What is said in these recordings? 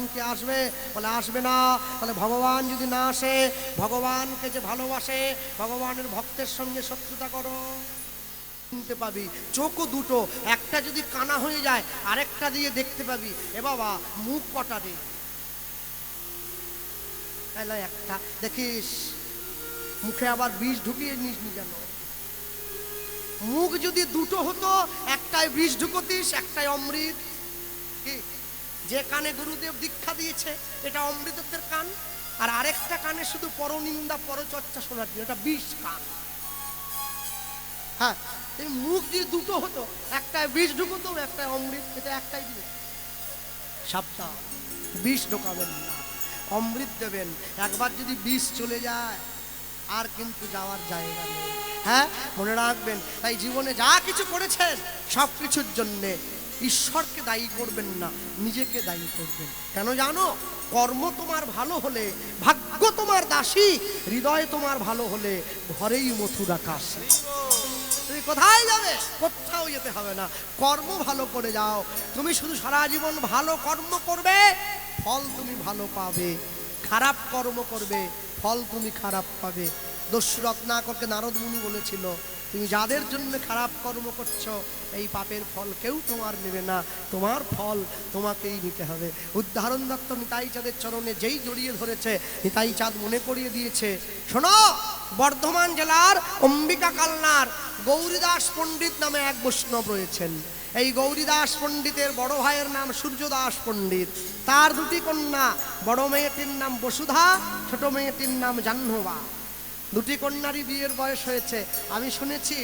ভগবান কি আসবে, বলে আসবে না। তাহলে ভগবান যদি না আসে, ভগবানকে যে ভালোবাসে, ভগবানের ভক্তের সঙ্গে শত্রুতা করো। শুনতে পাবি, চোখও দুটো, একটা যদি কানা হয়ে যায়, আরেকটা দিয়ে দেখতে পাবি। এ বাবা, মুখ কটা রে তাহলে একটা, দেখিস, মুখে আবার বিষ ঢুকিয়ে নিস নি কেন? মুখ যদি দুটো হতো, একটাই বিষ ঢুকতিস, একটাই অমৃত। যে কানে গুরুদেব দীক্ষা দিয়েছে, এটা অমৃতত্বের কান, আর আরেকটা কানে শুধু পরনিন্দা, পরচর্চা শোনার জন্য এটা বিষ কান। হ্যাঁ মুখ যদি দুটো হতো একটাই বিষ ঢুকতো একটাই অমৃত, এটা একটাই দিবে সাবধান বিষ ঢোকাবেন না, অমৃত দেবেন। একবার যদি বিষ চলে যায়, আর কিন্তু যাওয়ার জায়গা নেই। হ্যাঁ মনে রাখবেন, তাই জীবনে যা কিছু করেছেন সব কিছুর জন্যে ঈশ্বরকে দায়ী করবেন না, নিজেকে দায়ী করবেন। কেন জানো? কর্ম তোমার ভালো হলে, ভাগ্য তোমার দাসী, হৃদয় তোমার ভালো হলে ঘরেই মথুরা কাশী তুমি কোথায় যাবে? কোথাও যেতে হবে না। কর্ম ভালো করে যাও। তুমি শুধু সারা জীবন ভালো কর্ম করবে, ফল তুমি ভালো পাবে। খারাপ কর্ম করবে, ফল তুমি খারাপ পাবে। দস্যু রত্নাকরকে নারদ মুনি বলেছিল তুমি যাদের জন্য খারাপ কর্ম করছ, এই পাপের ফল কেউ তোমার নেবে না। তোমার ফল তোমাকেই নিতে হবে। উদাহরণ দত্ত নিতাই চাঁদের চরণে যেই জড়িয়ে ধরেছে, নিতাই চাঁদ মনে করিয়ে দিয়েছে, শোনো, বর্ধমান জেলার অম্বিকা কালনার গৌরীদাস পণ্ডিত নামে এক বৈষ্ণব রয়েছেন। এই গৌরীদাস পণ্ডিতের বড় ভাইয়ের নাম সূর্যদাস পণ্ডিত। তার দুটি কন্যা, বড় মেয়েটির নাম বসুধা, ছোট মেয়েটির নাম জাহ্নবা। দুটি কন্যারই বিয়ের বয়স হয়েছে। আমি শুনেছি,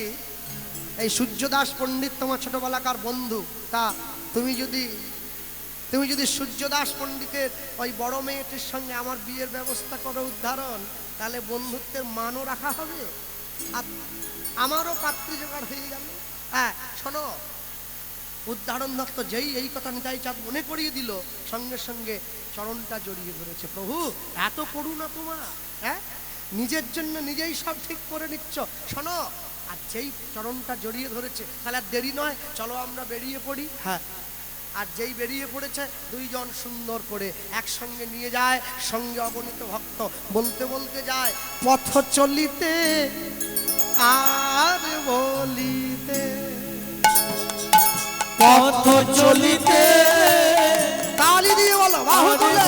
এই সূর্যদাস পণ্ডিত তোমার ছোটবেলাকার বন্ধু। তা তুমি যদি তুমি যদি সূর্যদাস পণ্ডিতের ওই বড় মেয়েটির সঙ্গে আমার বিয়ের ব্যবস্থা করো উদাহরণ তাহলে বন্ধুত্বের মানও রাখা হবে। আর আমারও পাত্রী জোগাড় হয়ে গেল। হ্যাঁ শোনো উদাহরণ দত্ত যেই এই কথা নিতাই চাঁদ মনে করিয়ে দিল, সঙ্গে সঙ্গে চরণটা জড়িয়ে ধরেছে। প্রভু, এত করুণা তোমার হ্যাঁ? নিজের জন্য নিজেই সব ঠিক করে নিচ্ছ। শোনো আর যেই চরণটা জড়িয়ে ধরেছে তাহলে আর দেরি নয় চলো আমরা বেরিয়ে পড়ি। হ্যাঁ। আর যেই বেরিয়ে পড়েছে দুইজন সুন্দর করে একসঙ্গে নিয়ে যায় সঙ্গে অগণিত ভক্ত বলতে বলতে যায় পথ চলিতে আর বলিতে পথ চলিতে তালি দিয়ে বলো বাহু তুলে।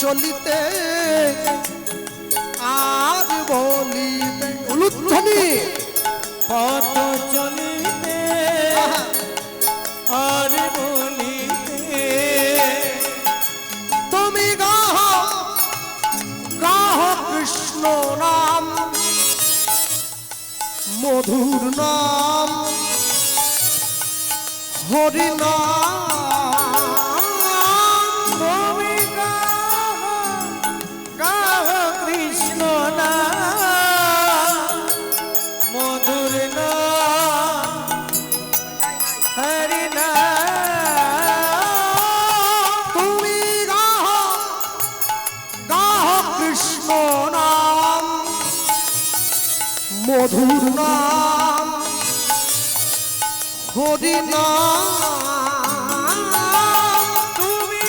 চলিতে আর বলিতে উলুধ্বনি। পথ চলিতে আর বলিতে তুমি গাহ গাহ কৃষ্ণ নাম মধুর নাম হরি নাম। মধুর। নাম হরি তুমি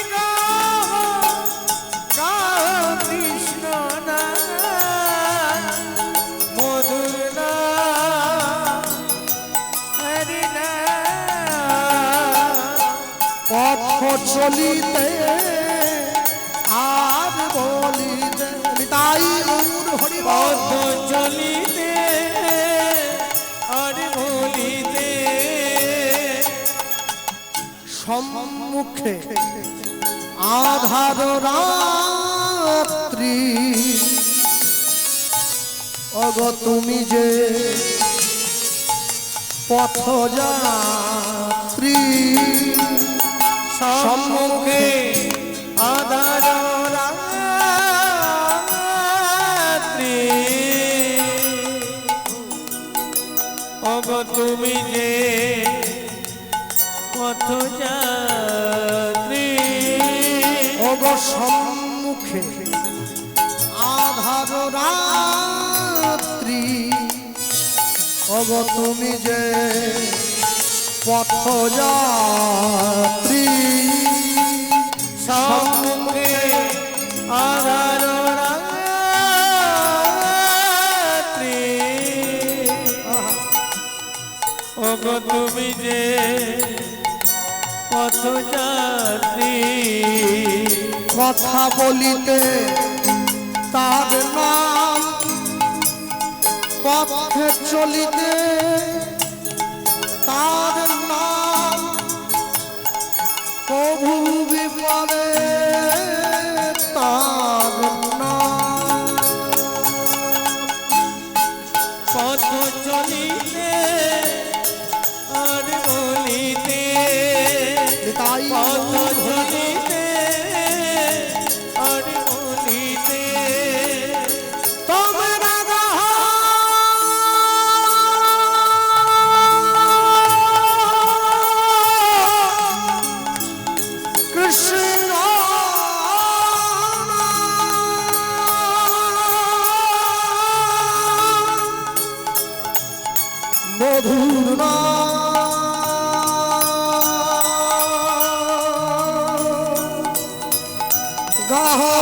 কৃষ্ণ মধুর হরি পথ চলিতে অগ তুমি যে পথ যাত্রী সম্মুখে আধার তুমি যে পথ যাত্রী অগ সম্মুখে আধার রাত্রি গো তুমি যে পথযাত্রী সম্মুখে আধার ওগো তুমি যে পথযাত্রী কথা বলিতে তার না পথে চলিতে তার নাম প্রভু বিপদে कहो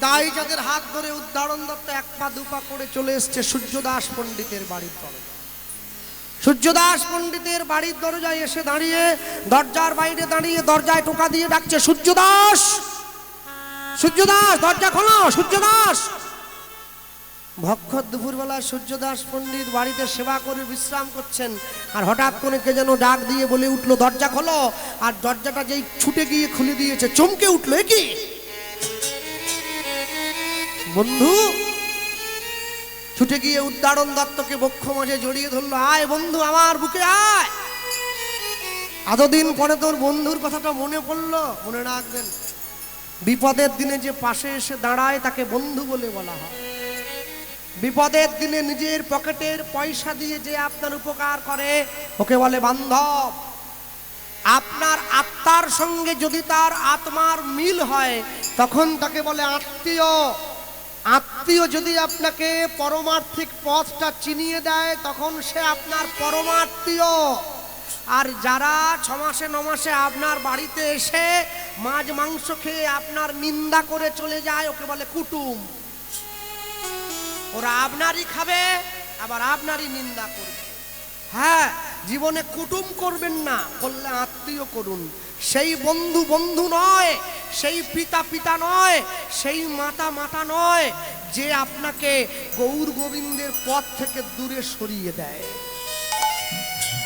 নিতাই যাদের হাত ধরে উদ্ধারণ দত্ত এক পা দুপা করে চলে এসছে সূর্যদাস পণ্ডিতের বাড়ির দরজা সূর্যদাস পণ্ডিতের বাড়ির দরজায় এসে দাঁড়িয়ে, দরজার বাইরে দাঁড়িয়ে দরজায় টোকা দিয়ে ডাকছে, সূর্যদাস! সূর্যদাস, দরজা খোলো, সূর্যদাস! ভক্ষর দুপুরবেলা সূর্যদাস পণ্ডিত বাড়িতে সেবা করে বিশ্রাম করছেন, আর হঠাৎ করে কে যেন ডাক দিয়ে বলে উঠল, দরজা খোলো! আর দরজাটা যেই ছুটে গিয়ে খুলে দিয়েছে, চমকে উঠল কি? বন্ধু, ছুটে গিয়ে উদ্দারণ দত্তকে বক্ষ মাঝে জড়িয়ে ধরলো। আয় বন্ধু, আমার বুকে আয়। এতদিন পরে তোর বন্ধুর কথাটা মনে পড়ল, মনে রাখবেন, বিপদের দিনে যে পাশে এসে দাঁড়ায় তাকে বন্ধু বলে বলা হয়। বিপদের দিনে নিজের পকেটের পয়সা দিয়ে যে আপনার উপকার করে, ওকে বলে বান্ধব। আপনার আত্মার সঙ্গে যদি তার আত্মার মিল হয়, তখন তাকে বলে আত্মীয়। আত্মীয় যদি আপনাকে পরমার্থিক পথটা চিনিয়ে দেয়, তখন সে আপনার পরমাত্মীয়। আর যারা ছমাসে, নমাসে আপনার বাড়িতে এসে মাছ, মাংস খেয়ে আপনার নিন্দা করে চলে যায়, ওকে বলে কুটুম। ওরা আপনারই খাবে, আবার আপনারই নিন্দা করবে। হ্যাঁ জীবনে কুটুম করবেন না, করলে আত্মীয় করুন। সেই বন্ধু বন্ধু নয়, সেই পিতা পিতা নয়, সেই মাতা মাতা নয়, যে আপনাকে গৌর গোবিন্দের পথ থেকে দূরে সরিয়ে দেয়।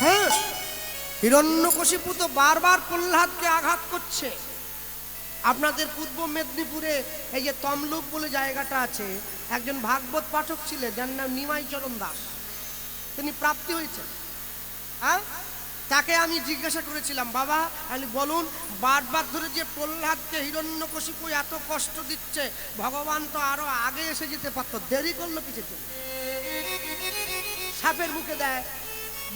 হ্যাঁ হিরণ্যকশিপু তো বারবার প্রহ্লাদকে আঘাত করছে। আপনাদের পূর্ব মেদিনীপুরে এই যে তমলুক বলে জায়গাটা আছে, একজন ভাগবত পাঠক ছিলেন, যার নাম নিমাইচরণ দাস। তিনি প্রাপ্তি হয়েছেন। হ্যাঁ? তাকে আমি জিজ্ঞাসা করেছিলাম, বাবা আমি বলুন, বারবার ধরে যে প্রহ্লাদকে হিরণ্যকশিপু এত কষ্ট দিচ্ছে, ভগবান তো আরও আগে এসে যেতে পারতো, দেরি করল কিসের জন্য? সাপের মুখে দেয়,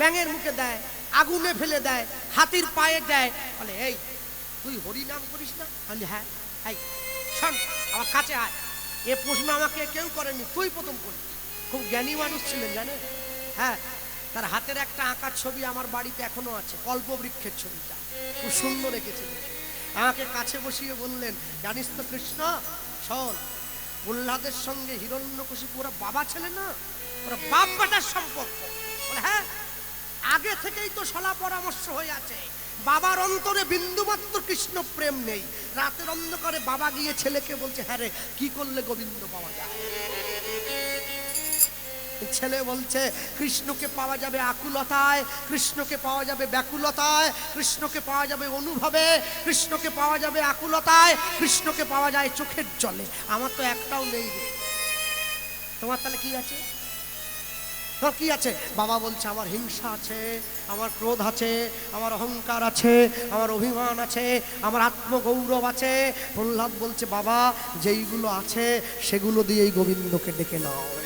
ব্যাঙের মুখে দেয়, আগুনে ফেলে দেয়, হাতির পায়ে দেয়, বলে, এই, তুই হরি নাম করিস না? আমি হ্যাঁ এই, শোন, আমার কাছে আয়, এ প্রশ্ন আমাকে কেউ করেনি, তুই প্রথম করবি খুব জ্ঞানী মানুষ ছিলেন জানে হ্যাঁ তার হাতের একটা আঁকার ছবি আমার বাড়িতে এখনও আছে, কল্পবৃক্ষের ছবিটা। খুব সুন্দর রেখেছিলেন আমাকে কাছে বসিয়ে বললেন, জানিস তো কৃষ্ণ, শোন, প্রহ্লাদের সঙ্গে হিরণ্যকশিপু ওরা বাবা ছেলে না, ওরা বাপ বেটার সম্পর্ক। হ্যাঁ আগে থেকেই তো সলা পরামর্শ হয়ে আছে, বাবার অন্তরে বিন্দুমাত্র কৃষ্ণ প্রেম নেই। রাতের অন্ধকারে বাবা গিয়ে ছেলেকে বলছে হ্যাঁ রে, কি করলে গোবিন্দ পাওয়া যায়? ছেলে বলছে, কৃষ্ণকে পাওয়া যাবে আকুলতায়, কৃষ্ণকে পাওয়া যাবে ব্যাকুলতায়, কৃষ্ণকে পাওয়া যাবে অনুভবে, কৃষ্ণকে পাওয়া যাবে আকুলতায়, কৃষ্ণকে পাওয়া যায় চোখের জলে। আমার তো একটাও নেই তোমার তাহলে কি আছে? তোমার কি আছে? বাবা বলছে, আমার হিংসা আছে, আমার ক্রোধ আছে, আমার অহংকার আছে, আমার অভিমান আছে, আমার আত্মগৌরব আছে। প্রহ্লাদ বলছে, বাবা, যেইগুলো আছে, সেগুলো দিয়েই গোবিন্দকে ডেকে নাও।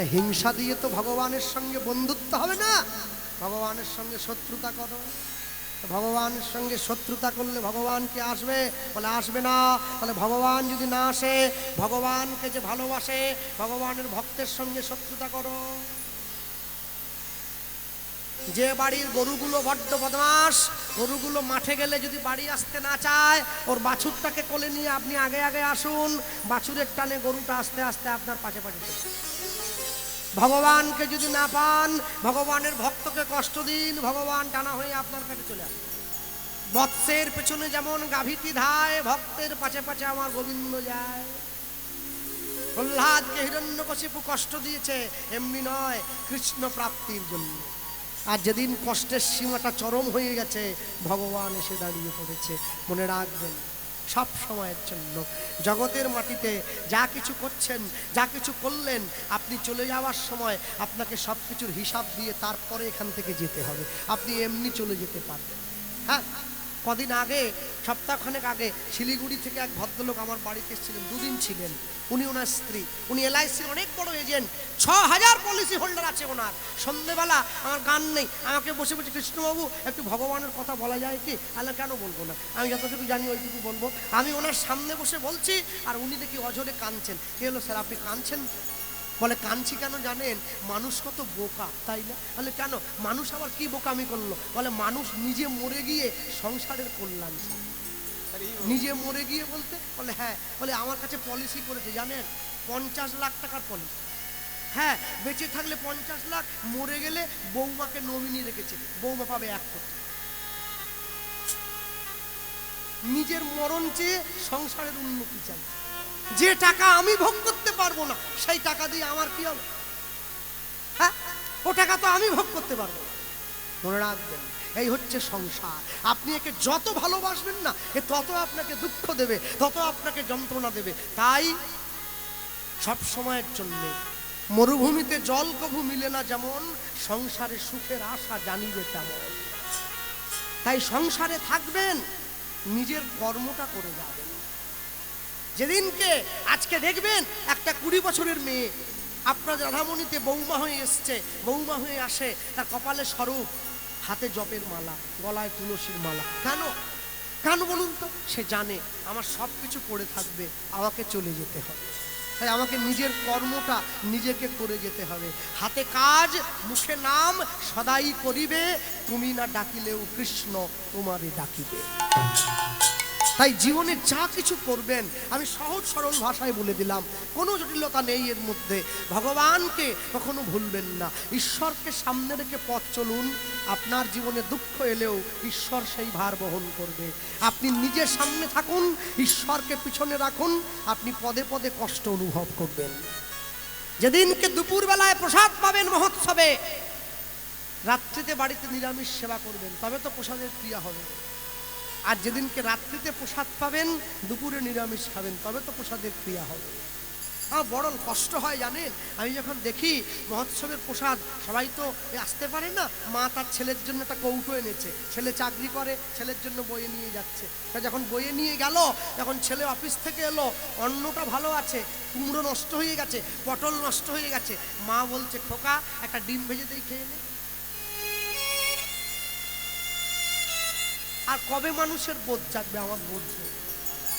তা হিংসা দিয়ে তো ভগবানের সঙ্গে বন্ধুত্ব হবে না। ভগবানের সঙ্গে শত্রুতা করো। ভগবানের সঙ্গে শত্রুতা করলে ভগবান কি আসবে? বলে, আসবে না। তাহলে ভগবান যদি না আসে, ভগবানকে যে ভালোবাসে, ভগবানের ভক্তের সঙ্গে শত্রুতা করো। যে বাড়ির গরুগুলো বড্ড বদমাস গরুগুলো মাঠে গেলে যদি বাড়ি আসতে না চায়, ওর বাছুরটাকে কোলে নিয়ে আপনি আগে আগে আসুন। বাছুরের টানে গরুটা আস্তে আস্তে আপনার পাশে পাশে। ভগবানকে যদি না পান, ভগবানের ভক্তকে কষ্ট দিন, ভগবান টানা হয়ে আপনার কাছে চলে আসবে বৎসের পেছনে যেমন গাভীটি ধায়, ভক্তের পাশে পাশে আমার গোবিন্দ যায়। প্রহ্লাদকে হিরণ্যকশিপু কষ্ট দিয়েছে, এমনি নয়, কৃষ্ণ প্রাপ্তির জন্য। আর যেদিন কষ্টের সীমাটা চরম হয়ে গেছে, ভগবান এসে দাঁড়িয়ে পড়েছে। মনে রাখবেন সব সময়ের জন্য। জগতের মাটিতে যা কিছু করছেন, যা কিছু করলেন, আপনি চলে যাওয়ার সময় আপনাকে সব কিছুর হিসাব দিয়ে তারপরে এখান থেকে যেতে হবে। আপনি এমনি চলে যেতে পারবেন। হ্যাঁ? কদিন আগে, সপ্তাহখানেক আগে শিলিগুড়ি থেকে এক ভদ্রলোক আমার বাড়িতে এসেছিলেন, দুদিন ছিলেন। উনি ওনার স্ত্রী। উনি এলআইসির অনেক বড় এজেন্ট। ছ হাজার পলিসি হোল্ডার আছে ওনার। সন্ধেবেলা আমার গান নেই। আমাকে বসে বসে, কৃষ্ণবাবু, একটু ভগবানের কথা বলা যায় কি? আল্লাহ, কেন বলব না? আমি যতটুকু জানি ওইটুকু বলব। আমি ওনার সামনে বসে বলছি, আর উনি দেখি অজরে কাঁদছেন। কে হলো স্যার, আপনি কাঁদছেন? বলে কাঁদছি কেন জানেন? মানুষ কত বোকা, তাই না? বলে, কেন? মানুষ আবার কি বোকামি করল? বলে, মানুষ নিজে মরে গিয়ে সংসারের কল্যাণ নিজে মরে গিয়ে বলতে, বলে হ্যাঁ বলে, আমার কাছে পলিসি করেছে, জানেন? পঞ্চাশ লাখ টাকার পলিসি হ্যাঁ বেঁচে থাকলে পঞ্চাশ লাখ, মরে গেলে বৌমাকে নমিনি রেখেছে, বৌমা পাবে এক কোটি। নিজের মরণ চেয়ে সংসারের উন্নতি চাই। যে টাকা আমি ভোগ করতে পারব না, সেই টাকা দিয়ে আমার কি হবে? হ্যাঁ? ও টাকা তো আমি ভোগ করতে পারব না। মনে রাখবেন, এই হচ্ছে সংসার। আপনি একে যত ভালোবাসবেন না, এ তত আপনাকে দুঃখ দেবে, তত আপনাকে যন্ত্রণা দেবে। তাই সব সময়ের জন্য মরুভূমিতে জল কভু মিলে না যেমন, সংসারে সুখের আশা জানিবে তেমন। তাই সংসারে থাকবেন, নিজের কর্মটা করে যাবেন। যেদিনকে আজকে দেখবেন একটা কুড়ি বছরের মেয়ে, আপনার রাধামণিতে বৌমা হয়ে এসছে, বৌমা হয়ে আসে, তার কপালে স্বরূপ, হাতে জপের মালা, গলায় তুলসীর মালা। কেন? কেন বলুন তো? সে জানে আমার সব কিছু পড়ে থাকবে, আমাকে চলে যেতে হবে। তাই আমাকে নিজের কর্মটা নিজেকে করে যেতে হবে। হাতে কাজ, মুখে নাম, সদাই করিবে, তুমি না ডাকিলেও কৃষ্ণ তোমারে ডাকিবে। তাই জীবনে যা কিছু করবেন, আমি সহজ সরল ভাষায় বলে দিলাম। কোনো জটিলতা নেই এর মধ্যে। ভগবানকে কখনো ভুলবেন না। ঈশ্বরকে সামনে রেখে পথ চলুন। আপনার জীবনে দুঃখ এলেও ঈশ্বর সেই ভার বহন করবে। আপনি নিজের সামনে থাকুন, ঈশ্বরকে পিছনে রাখুন। আপনি পদে পদে কষ্ট অনুভব করবেন। যেদিনকে দুপুরবেলায় প্রসাদ পাবেন মহোৎসবে, রাত্রিতে বাড়িতে নিরামিষ সেবা করবেন। তবে তো প্রসাদের ক্রিয়া হবে। আর যেদিনকে রাত্রিতে প্রসাদ পাবেন, দুপুরে নিরামিষ খাবেন, তবে তো প্রসাদের ক্রিয়া হবে। আমার বড় কষ্ট হয় জানেন? আমি যখন দেখি মহোৎসবের প্রসাদ, সবাই তো আসতে পারে না। মা তার ছেলের জন্য একটা কৌটো এনেছে। ছেলে চাকরি করে, ছেলের জন্য বয়ে নিয়ে যাচ্ছে। তা যখন বয়ে নিয়ে গেল যখন ছেলে অফিস থেকে এলো, অন্নটা ভালো আছে, কুমড়ো নষ্ট হয়ে গেছে, পটল নষ্ট হয়ে গেছে। মা বলছে, খোকা, একটা ডিম ভেজে দিয়ে খেয়ে নে। আর কবে মানুষের বোধ জাগবে আমার বোধ।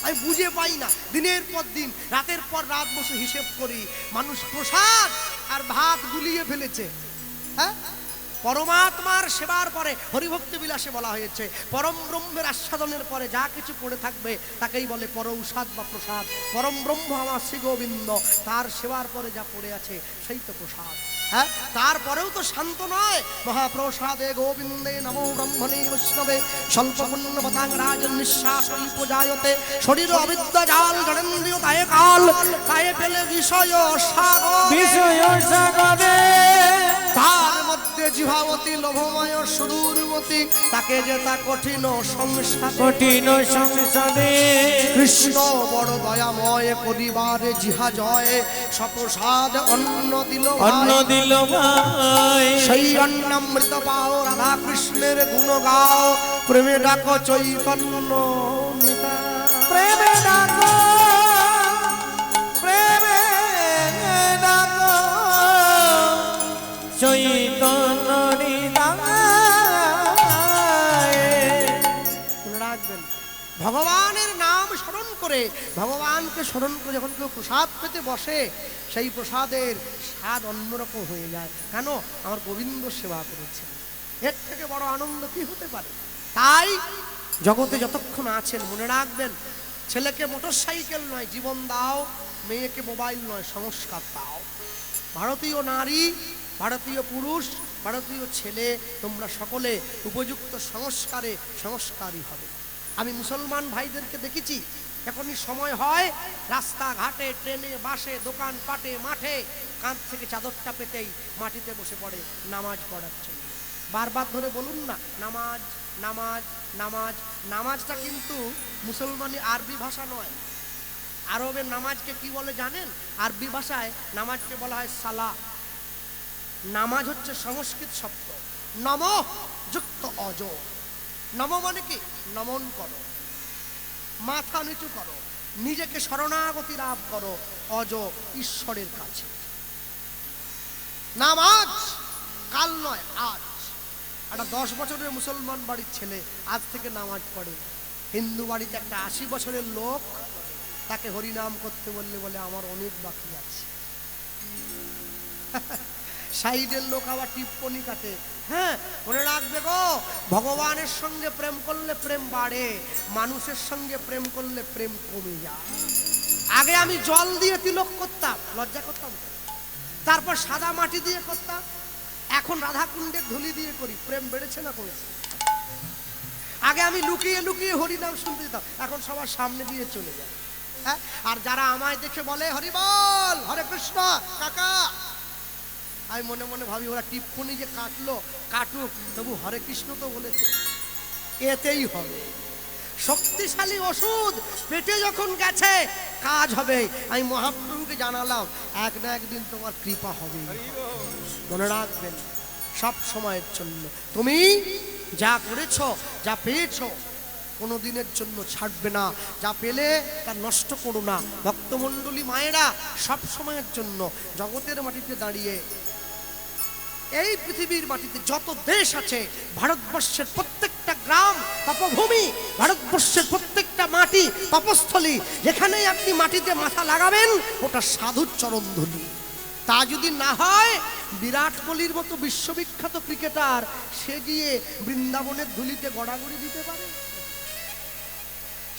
আমি বুঝে পাই না। দিনের পর দিন, রাতের পর রাত বসে হিসেব করি, মানুষ প্রসাদ আর ভাত গুলিয়ে ফেলেছে। হ্যাঁ? পরমাত্মার সেবার পরে হরিভক্তি বিলাসে বলা হয়েছে, পরম ব্রহ্মের আস্বাদনের পরে যা কিছু পড়ে থাকবে, তাকেই বলে পরৌষাদ বা প্রসাদ। পরম ব্রহ্ম আমার শ্রী গোবিন্দ তার সেবার পরে যা পড়ে আছে, সেই তো প্রসাদ। হ্যাঁ? তারপরেও তো শান্ত নয়। মহাপ্রসাদে গোবিন্দে নমো ব্রহ্মণে বৈষ্ণবে। স্বল্প পুণ্যবতাং রাজন নিঃশ্বাস পূজায়তে। শরীর অবিদ্যা জাল গণেন্দ্রীয় তায়ে কাল। তায়ে পেলে বিষয় সাগর। বিষয় সাগরে। তার মধ্যে জিভাবতী লোভময় সুদূরবতী তাকে যে তা কঠিন সংসার কঠিন সংসারে। কৃষ্ণ বড় দয়াময় পরিবারে জিহা জয় সপ্রসাদ অন্ন দিল। অন্ন দিল ভাই। সেই অন্নামৃত পাও রাধা কৃষ্ণের গুণ গাও। প্রেমে ডাকো চৈতন্য প্রেমে ডাকো করে ভগবানকে স্মরণ করে যখন কেউ প্রসাদ পেতে বসে, সেই প্রসাদের স্বাদ অন্যরকম হয়ে যায়। কেন? আমার গোবিন্দ সেবা করেছে এর থেকে বড় আনন্দ কি হতে পারে? তাই জগতে যতক্ষণ আছেন, মনে রাখবেন, ছেলেকে মোটর সাইকেল নয়, জীবন দাও, মেয়েকে মোবাইল নয়, সংস্কার দাও। ভারতীয় নারী, ভারতীয় পুরুষ, ভারতীয় ছেলে, তোমরা সকলে উপযুক্ত সংস্কারে সংস্কারী হবে। আমি মুসলমান ভাইদেরকে দেখেছি এখনই সময় হয়। রাস্তাঘাটে, ট্রেনে, বাসে দোকান পাটে মাঠে, কাঁধ থেকে চাদরটা পেতেই মাটিতে বসে পড়ে নামাজ পড়ার জন্য। বারবার ধরে বলুন না, নামাজ নামাজ নামাজ, নামাজটা কিন্তু মুসলমানি আরবি ভাষা নয়। আরবের নামাজকে কি বলে জানেন? আরবি ভাষায় নামাজকে বলা হয় সালা নামাজ হচ্ছে সংস্কৃত শব্দ। নম যুক্ত অজ নম মানে কি? নমন করো। মাথা নিচু করো। নিজেকে শরণাগতি লাভ করো অজ ঈশ্বরের কাছে। নামাজ কাল নয়, আজ। একটা দশ বছরের মুসলমান বাড়ির ছেলে আজ থেকে নামাজ পড়ে। হিন্দু বাড়িতে একটা আশি বছরের লোক, তাকে হরিনাম করতে বললে বলে, আমার অনেক বাকি আছে। সাইডের লোক আবার টিপ্পনি কাটে। হ্যাঁ মনে রাখবে গো, ভগবানের সঙ্গে প্রেম করলে প্রেম বাড়ে, মানুষের সঙ্গে প্রেম করলে প্রেম কমে যায়। আগে আমি জল দিয়ে তিলক করতাম, লজ্জা করতাম তারপর সাদা মাটি দিয়ে করতাম, এখন রাধাকুণ্ডের ধুলি দিয়ে করি, প্রেম বেড়েছে না কমেছে? আগে আমি লুকিয়ে লুকিয়ে হরিনাম শুনতে যেতাম, এখন সবার সামনে দিয়ে চলে যায়। হ্যাঁ আর যারা আমায় দেখে বলে হরিবল হরে কৃষ্ণ, কাকা। আমি মনে মনে ভাবি, ওরা টিপ্পনি যে কাটলো, কাটুক, তবু হরে কৃষ্ণ তো বলেছে, এতেই হবে। শক্তিশালী ওষুধ, পেটে যখন গেছে, কাজ হবে। আমি মহাপ্রভুকে জানালাম, এক না একদিন তোমার কৃপা হবে। মনে রাখবেন, সব সময়ের জন্য। তুমি যা করেছ, যা পেয়েছ কোনো দিনের জন্য ছাড়বে না। যা পেলে তা নষ্ট করো না। ভক্তমণ্ডলী মায়েরা সব সময়ের জন্য জগতের মাটিতে দাঁড়িয়ে এই পৃথিবীর মাটিতে যত দেশ আছে, ভারতবর্ষের প্রত্যেকটা গ্রাম, তপভূমি, ভারতবর্ষের প্রত্যেকটা মাটি তপস্থলী। যেখানেই আপনি মাটিতে মাথা লাগাবেন, ওটা সাধুর চরণধ্বনি তা যদি না হয়, বিরাট কোহলির মতো বিশ্ববিখ্যাত ক্রিকেটার, সে গিয়ে বৃন্দাবনের ধুলিতে গড়াগড়ি দিতে পারে?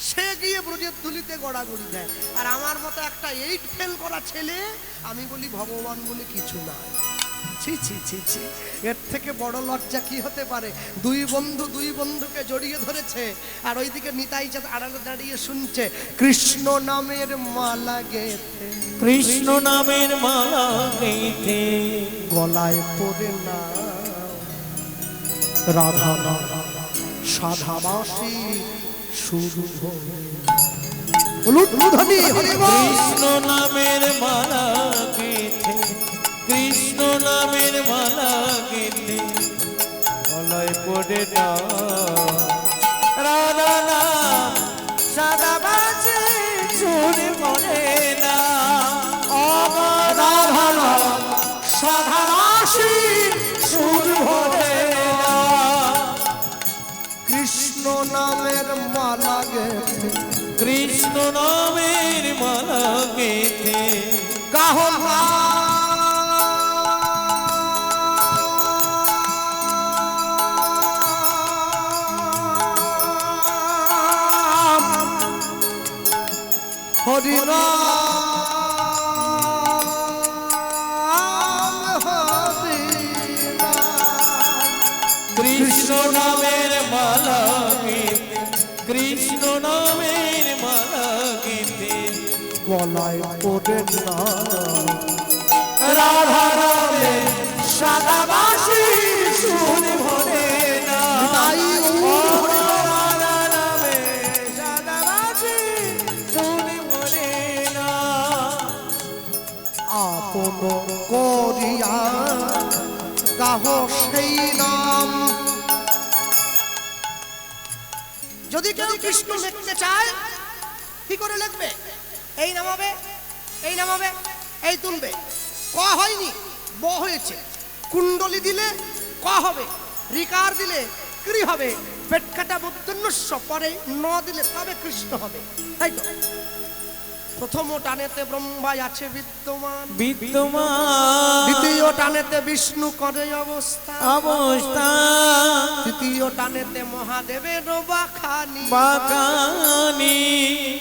সে গিয়ে ব্রজের ধুলিতে গড়াগড়ি দেয়। আর আমার মতো একটা এইট ফেল করা ছেলে, আমি বলি, ভগবান বলে কিছু নাই। ছি ছি ছি ছি। এর থেকে বড় লজ্জা কি হতে পারে? দুই বন্ধু দুই বন্ধুকে জড়িয়ে ধরেছে। আর ওইদিকে নিতাই চাঁদ আড়ালে দাঁড়িয়ে শুনছে কৃষ্ণ নামের মালা গেথে কৃষ্ণ নামের মালা গেঁথে। গলায় পড়ে না। রাধা সাধাবাসী শুরু কৃষ্ণ নামের মালা গেঁথে। কৃষ্ণ নামের মালা গেঁথে গলায় পড়ে না। রাধা নাম সাদা বাজে চুরি পড়ে না। রাধা নাম সাধাবাসী শুরু পড়ে না। কৃষ্ণ নামের মালা গেথে কৃষ্ণ নামের মালা গেঁথে গাহ হরি রাম। হরি রাম। কৃষ্ণ নামের মালা গীতে কৃষ্ণ নামের মালা গীতে। গলায় পড়ে না রাধা নামের সাদা করিয়া গাহ সেই নাম। যদি কেউ কৃষ্ণ লিখতে চায় কি করে লিখবে? এই নামাবে এই নামাবে এই তুলবে। ক হয়নি ব হয়েছে। কুণ্ডলি দিলে ক হবে রিকার দিলে ক্রি হবে পেট কাটা মধ্যস্ব পরে ন দিলে তবে কৃষ্ণ হবে। তাই তো? প্রথম টানেতে ব্রহ্মাই আছে বিদ্যমান। বিদ্যমান। দ্বিতীয় টানেতে বিষ্ণু করে অবস্থা। অবস্থা। তৃতীয় টানেতে মহাদেবের বাখানি বাকানি।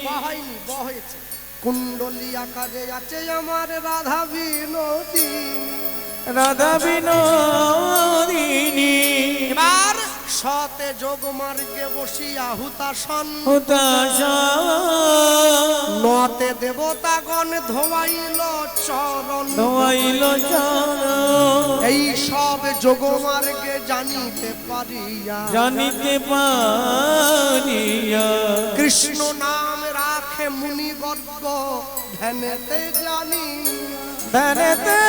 ব হয়নি ব হয়েছে কুণ্ডলী আকারে আছে আমার রাধা বিনোদিনী। রাধা বিনোদিনী। এবার সতে যোগ মার্গে বসিয়া হুতাসন হুতাশা নতে দেবতাগণ ধোয়াইল চরণ। ধোয়াইল এই সব যোগ মার্গে জানিতে পারিয়া। জানিতে পারিয়া। কৃষ্ণ নাম রাখে মুনিবর্গ ধ্যানেতে জানি ধ্যানেতে